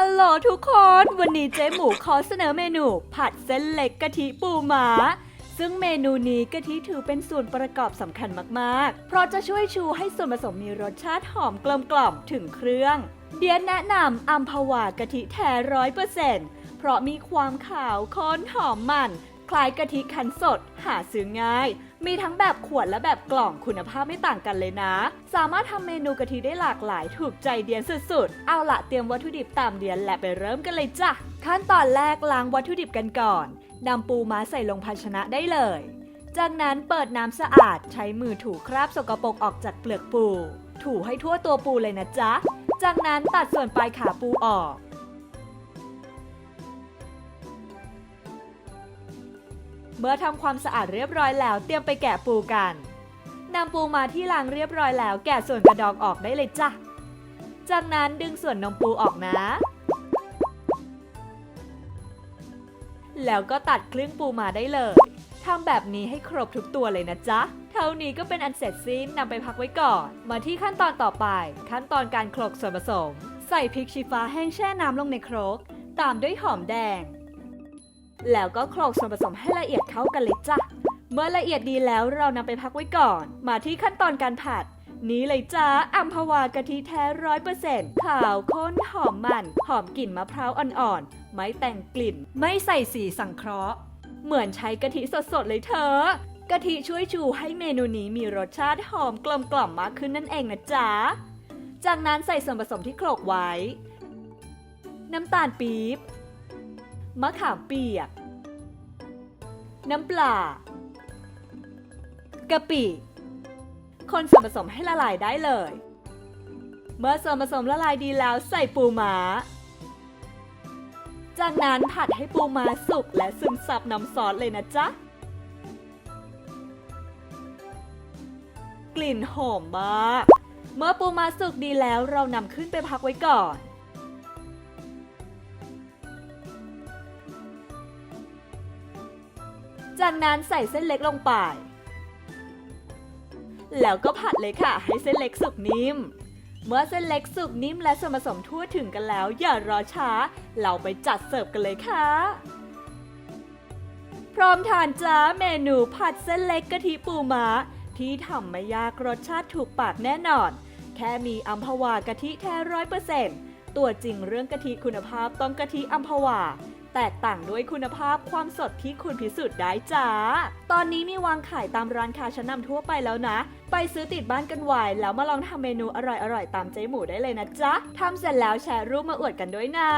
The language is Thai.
ฮัลโหลทุกคน วันนี้เจ๊หมูขอเสนอเมนู ผัดเส้นเล็กกะทิปูหมา ซึ่งเมนูนี้กะทิถือเป็นส่วนประกอบสำคัญมากๆ เพราะจะช่วยชูให้ส่วนผสมมีรสชาติหอมกลมกล่อมถึงเครื่อง เดียนแนะนำอัมพวากะทิแท้ร้อยเปอร์เซ็นต์เพราะมีความขาวข้นหอมมัน คล้ายกะทิคั้นสด หาซื้อง่าย มีทั้งแบบขวดและแบบกล่องคุณภาพไม่ต่างกันเลยนะ สามารถทำเมนูกะทิได้หลากหลายถูกใจเดียนสุดๆ เอาละเตรียมวัตถุดิบตามเดียนและไปเริ่มกันเลยจ้ะ ขั้นตอนแรกล้างวัตถุดิบกันก่อนนำปูม้าใส่ลงภาชนะได้เลย จากนั้นเปิดน้ำสะอาดใช้มือถูคราบสกปรกออกจากเปลือกปู ถูให้ทั่วตัวปูเลยนะจ๊ะ จากนั้นตัดส่วนปลายขาปูออก เมื่อทำความสะอาดเรียบร้อยแล้วเตรียมไปแกะปูกันนำปูมาที่ล้างเรียบร้อยแล้วแกะส่วนกระดองออกได้เลยจ้ะ จากนั้นดึงส่วนนมปูออกนะ แล้วก็ตัดครึ่งปูมาได้เลยทำแบบนี้ให้ครบทุกตัวเลยนะจ๊ะ เท่านี้ก็เป็นอันเสร็จสิ้นนำไปพักไว้ก่อน มาที่ขั้นตอนต่อไป ขั้นตอนการโขลกส่วนผสม ใส่พริกชี้ฟ้าแห้งแช่น้ำลงในโครก ตามด้วยหอมแดง แล้วก็โขลกส่วนผสมให้ละเอียดเข้ากันเลยจ้ะ เมื่อละเอียดดีแล้วเรานำไปพักไว้ก่อน มาที่ขั้นตอนการผัด นี้เลยจ้าอัมพวากะทิแท้ร้อยเปอร์เซ็นต์ขาวข้นหอมมัน หอมกลิ่นมะพร้าวอ่อนๆ ไม่แต่งกลิ่น ไม่ใส่สีสังเคราะห์ เหมือนใช้กะทิสดๆเลยเธอกะทิช่วยชูให้เมนูนี้มีรสชาติหอมกลมกล่อมมากขึ้นนั่นเองนะจ๊ะ จากนั้นใส่ส่วนผสมที่โขลกไว้ น้ำตาลปี๊บ มะขามเปียก น้ำปลากะปิคนส่วนผสมให้ละลายได้เลย เมื่อส่วนผสมละลายดีแล้วใส่ปูม้า จากนั้นผัดให้ปูม้าสุกและซึมซับน้ำซอสเลยนะจ๊ะ กลิ่นหอมมาก เมื่อปูม้าสุกดีแล้วเรานำขึ้นไปพักไว้ก่อน จากนั้นใส่เส้นเล็กลงไป แล้วก็ผัดเลยค่ะ ให้เส้นเล็กสุกนิ่ม เมื่อเส้นเล็กสุกนิ่มและส่วนผสมทั่วถึงกันแล้ว อย่ารอช้า เราไปจัดเสิร์ฟกันเลยค่ะ พร้อมทานจ้าเมนูผัดเส้นเล็กกะทิปูม้า ที่ทำไม่ยากรสชาติถูกปากแน่นอน แค่มีอัมพวากะทิแท้ร้อยเปอร์เซ็นต์ตัวจริงเรื่องกะทิคุณภาพต้องกะทิอัมพวา แตกต่างด้วยคุณภาพความสดที่คุณพิสูจน์ได้จ้า ตอนนี้มีวางขายตามร้านค้าชั้นนำทั่วไปแล้วนะ ไปซื้อติดบ้านกันไวแล้วมาลองทำเมนูอร่อยๆ ตามเจ๊หมูได้เลยนะจ๊ะทำเสร็จแล้วแชร์รูปมาอวดกันด้วยนะ